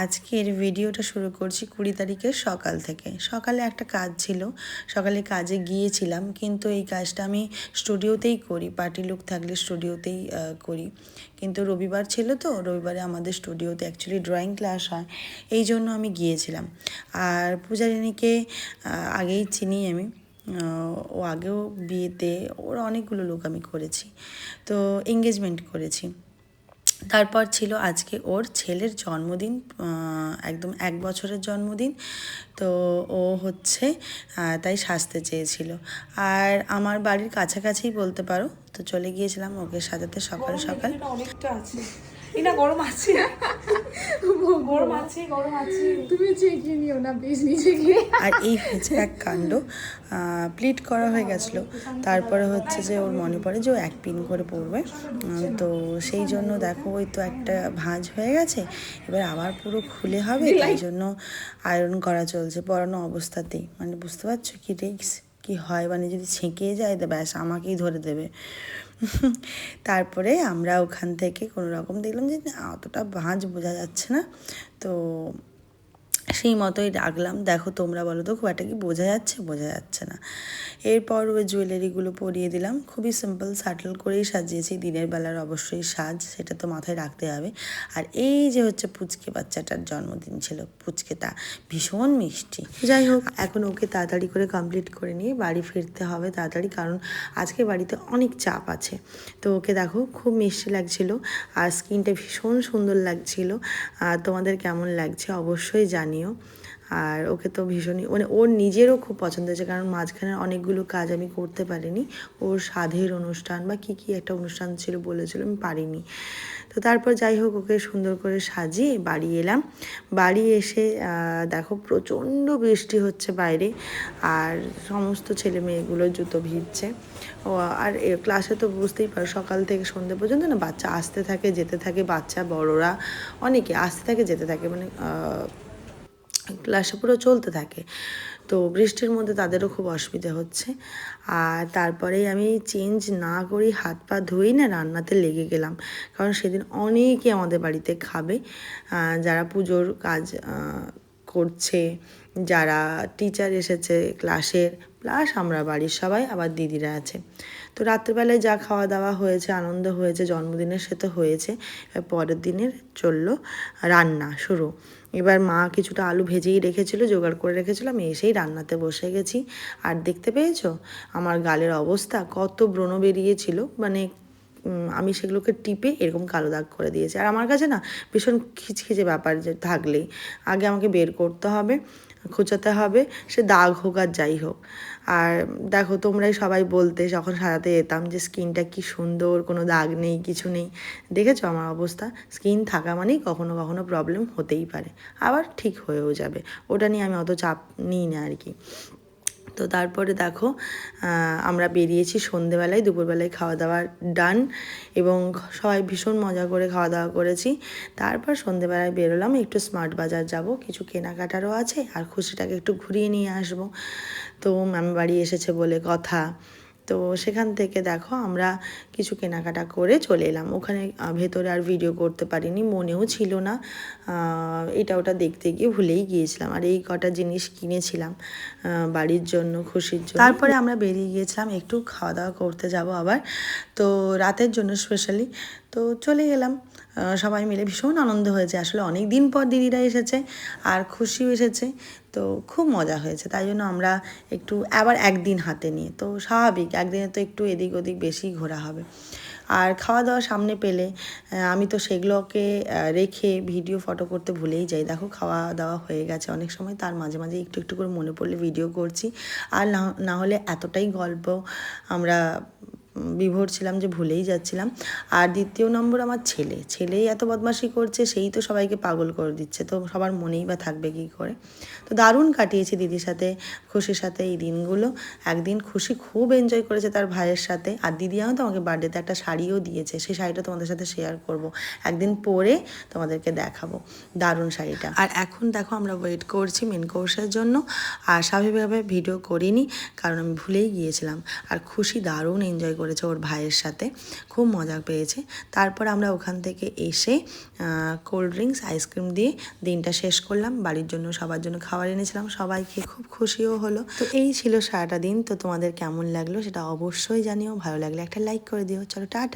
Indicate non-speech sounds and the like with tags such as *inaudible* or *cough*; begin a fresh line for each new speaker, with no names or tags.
আজকের ভিডিওটা শুরু করছি কুড়ি তারিখের সকাল থেকে। সকালে একটা কাজ ছিল, সকালে কাজে গিয়েছিলাম, কিন্তু এই কাজটা আমি স্টুডিওতেই করি, পার্টি লুক থাকলে স্টুডিওতেই করি। কিন্তু রবিবার ছিল তো, রবিবারে আমাদের স্টুডিওতে অ্যাকচুয়ালি ড্রয়িং ক্লাস হয়, এই জন্য আমি গিয়েছিলাম। আর পূজারিনীকে আগেই চিনি আমি ও আগেও বিয়েতে ওর অনেকগুলো লোক আমি করেছি। তো এঙ্গেজমেন্ট করেছি। তারপর ছিল আজকে ওর ছেলের জন্মদিন একদম এক বছরের জন্মদিন। তো ও হচ্ছে তাই সাজতে চেয়েছিল। আর আমার বাড়ির কাছাকাছি বলতে পারো। তো চলে গিয়েছিলাম ওকে সাজাতে সকাল সকাল।
অনেকটা আছে। *laughs* না গরম আছে। গরম আছে গরম আছে।
তুমি চেকিয়ে নিও না প্লিজ নিজে গিয়ে।
আর এই হয়েছে এক কাণ্ড প্লিট করা হয়ে গেছিল। তারপরে হচ্ছে যে ওর মনে পড়ে যে ও এক পিন করে পড়বে। তো সেই জন্য দেখো ওই তো একটা ভাঁজ হয়ে গেছে। এবার আবার পুরো খুলে হবে তাই জন্য আয়রন করা চলছে পরানো অবস্থাতেই। মানে বুঝতে পারছ কি রিক্স কি হয়? মানে যদি ছেঁকে যায়, তো ব্যাস আমাকেই ধরে দেবে। তারপরে আমরা ওখান থেকে কোনো রকম দেখলাম যে অতটা ভাঁজ বোঝা যাচ্ছে না। তো সেই মতোই ডাকলাম দেখো তোমরা বলো তো, খুব একটা কি বোঝা যাচ্ছে? বোঝা যাচ্ছে না। এরপর ওই জুয়েলারিগুলো পরিয়ে দিলাম। খুবই সিম্পল সাটল করেই সাজিয়েছি। দিনের বেলার অবশ্যই সাজ, সেটা তো মাথায় রাখতে হবে। আর এই যে হচ্ছে পুচকে বাচ্চাটার জন্মদিন ছিল, পুচকেটা ভীষণ মিষ্টি। যাই হোক, এখন ওকে তাড়াতাড়ি করে কমপ্লিট করে নিয়ে বাড়ি ফিরতে হবে তাড়াতাড়ি, কারণ আজকে বাড়িতে অনেক চাপ আছে। তো ওকে দেখো, খুব মিষ্টি লাগছিল আর স্কিনটা ভীষণ সুন্দর লাগছিল। আর তোমাদের কেমন লাগছে অবশ্যই জানিও। আর ওকে তো ভীষণই মানে ওর নিজেরও খুব পছন্দ হয়েছে, কারণ মাঝখানে অনেকগুলো কাজ আমি করতে পারিনি। ওর সাধের অনুষ্ঠান বা কী কী একটা অনুষ্ঠান ছিল বলেছিল, আমি পারিনি। তো তারপর যাই হোক, ওকে সুন্দর করে সাজিয়ে বাড়ি এলাম। বাড়ি এসে দেখো প্রচণ্ড বৃষ্টি হচ্ছে বাইরে, আর সমস্ত ছেলে মেয়েগুলো জুতো ভিজছে। ও, আর ক্লাসে তো বুঝতেই পারো, সকাল থেকে সন্ধ্যে পর্যন্ত না বাচ্চা আসতে থাকে, যেতে থাকে, বাচ্চা, বড়রা, অনেকে আসতে থাকে, যেতে থাকে মানে ক্লাসে পুরো চলতে থাকে। তো বৃষ্টির মধ্যে তাদেরও খুব অসুবিধা হচ্ছে। আর তারপরেই আমি চেঞ্জ না করি, হাত পা ধুই না রান্নাতে লেগে গেলাম। কারণ সেদিন অনেকে আমাদের বাড়িতে খাবে। যারা পুজোর কাজ করছে যারা টিচার এসেছে ক্লাসের প্লাস আমরা বাড়ির সবাই আবার দিদিরা আছে। তো রাত্রেবেলায় যা খাওয়া দাওয়া হয়েছে, আনন্দ হয়েছে, জন্মদিনের সে তো হয়েছে পরের দিনের চলল রান্না শুরু। এবার মা কিছুটা আলু ভেজেই রেখেছিল, জোগাড় করে রেখেছিল, আমি এসেই রান্নাতে বসে গেছি। আর দেখতে পেয়েছ? আমার গালের অবস্থা কত ব্রণ বেরিয়েছিল মানে আমি সেগুলোকে টিপে এরকম কালো দাগ করে দিয়েছি। আর আমার কাছে না ভীষণ খিচখিচে ব্যাপার যে থাকলেই। আগে আমাকে বের করতে হবে। খোঁচাতে হবে, সে দাগ হোক আর যাই হোক। আর দেখো তোমরাই সবাই বলতে, যখন সারাতে যেতাম যে স্কিনটা কি সুন্দর, কোনো দাগ নেই, কিছু নেই। দেখেছ আমার অবস্থা? স্কিন থাকা মানেই কখনো কখনো প্রবলেম হতেই পারে, আবার ঠিক হয়েও যাবে। ওটা নিয়ে আমি অত চাপ নিই না আর কি। তো তারপরে দেখো আমরা বেরিয়েছি সন্ধেবেলায়, দুপুরবেলায় খাওয়া দাওয়া ডান এবং সবাই ভীষণ মজা করে খাওয়া দাওয়া করেছি। তারপর সন্ধেবেলায় বেরোলাম, একটু স্মার্ট বাজার যাব, কিছু কেনাকাটারও আছে, আর খুশিটাকে একটু ঘুরিয়ে নিয়ে আসব। তো মামি বাড়ি এসেছে বলে কথা। তো সেখান থেকে দেখো আমরা কিছু কেনাকাটা করে চলে এলাম। ওখানে ভেতরে আর ভিডিও করতে পারিনি, মনেও ছিল না। এটা ওটা দেখতে গিয়ে ভুলেই গিয়েছিলাম। আর এই কটা জিনিস কিনেছিলাম বাড়ির জন্য, খুশির জন্য। তারপরে আমরা বেরিয়ে গিয়েছিলাম, একটু খাওয়া দাওয়া করতে যাব আবার। তো রাতের জন্য স্পেশালি তো চলে গেলাম সবাই মিলে ভীষণ আনন্দ হয়েছে। আসলে অনেক দিন পর দিদিরা এসেছে আর খুশিও এসেছে। তো খুব মজা হয়েছে। তাই জন্য আমরা একটু আবার একদিন হাতে নিয়ে। তো স্বাভাবিক, একদিনে তো একটু এদিক ওদিক বেশি ঘোরা হবে। আর খাওয়া দাওয়া সামনে পেলে আমি তো সেগুলোকে রেখে ভিডিও, ফটো করতে ভুলেই যাই। দেখো খাওয়া দাওয়া হয়ে গেছে অনেক সময়। তার মাঝে মাঝে একটু একটু করে মনে পড়লে ভিডিও করছি। আর না হলে এতটাই গল্প আমরা বিভোর ছিলাম যে ভুলেই যাচ্ছিলাম। আর দ্বিতীয় নম্বর আমার ছেলে। ছেলেই এত বদমাশি করছে, সেই তো সবাইকে পাগল করে দিচ্ছে। তো সবার মনেই বা থাকবে কী করে? তো দারুণ কাটিয়েছি দিদির সাথে, খুশির সাথে এই দিনগুলো। একদিন খুশি খুব এনজয় করেছে তার ভাইয়ের সাথে। আর দিদি তো আমাকে বার্থডেতে একটা শাড়িও দিয়েছে। সেই শাড়িটা তোমাদের সাথে শেয়ার করব। একদিন পরে তোমাদেরকে দেখাবো দারুণ শাড়িটা। আর এখন দেখো আমরা ওয়েট করছি মেন কোর্সের জন্য। আর স্বাভাবিকভাবে ভিডিও করিনি, কারণ আমি ভুলেই গিয়েছিলাম। আর খুশি দারুণ এনজয় করেছে ওর ভাইয়ের সাথে। খুব মজা পেয়েছে। তারপর আমরা ওখান থেকে এসে কোল্ড ড্রিঙ্কস আইসক্রিম দিয়ে দিনটা শেষ করলাম। বাড়ির জন্য, সবার জন্য খাবার এনেছিলাম। সবাইকে খুব খুশিও হলো। তো এই ছিল সারাটা দিন। তো তোমাদের কেমন লাগল সেটা অবশ্যই জানিও। ভালো লাগলে একটা লাইক করে দিও। চলো, টাটা।